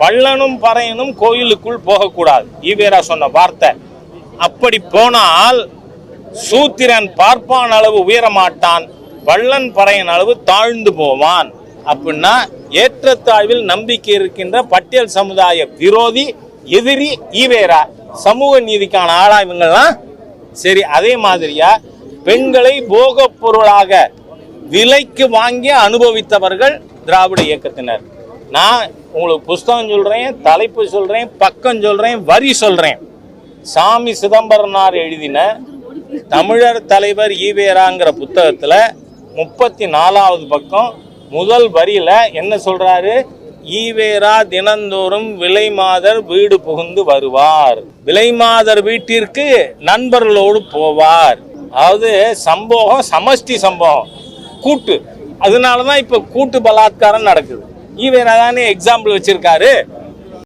பள்ளனும் பறையனும் கோயிலுக்குள் போகக்கூடாது. ஈவேரா சொன்ன வார்த்தை. அப்படி போனால் சூத்திரன் பார்ப்பான் அளவு உயரமாட்டான் வள்ளன் பறையன் அளவு தாழ்ந்து போவான். அப்படின்னா ஏற்றத்தாழ்வில் நம்பிக்கை இருக்கின்ற பட்டியல் சமுதாய விரோதி எதிரி ஈவேரா சமூக நீதிக்கான ஆளா இவங்கெல்லாம் சரி அதே மாதிரியா பெண்களை போகப் பொருளாக விலைக்கு வாங்கி அனுபவித்தவர்கள் திராவிட இயக்கத்தினர். நான் உங்களுக்கு புஸ்தகம் சொல்கிறேன் தலைப்பு சொல்கிறேன் பக்கம் சொல்கிறேன் வரி சொல்கிறேன் சாமி சிதம்பரனார் எழுதின தமிழர் தலைவர் ஈவேராங்கிற புத்தகத்தில் முப்பத்தி நாலாவது பக்கம் முதல் வரியில் என்ன சொல்கிறாரு ஈவேரா தினந்தோறும் விலைமாதர் வீடு புகுந்து வருவார். விலைமாதர் வீட்டிற்கு நண்பர்களோடு போவார். அதாவது சம்பவம் சமஷ்டி சம்பவம் கூட்டு. அதனால தான் இப்போ கூட்டு பலாத்காரம் நடக்குது. ஈவேரா தானே எக்ஸாம்பிள் வச்சிருக்காரு.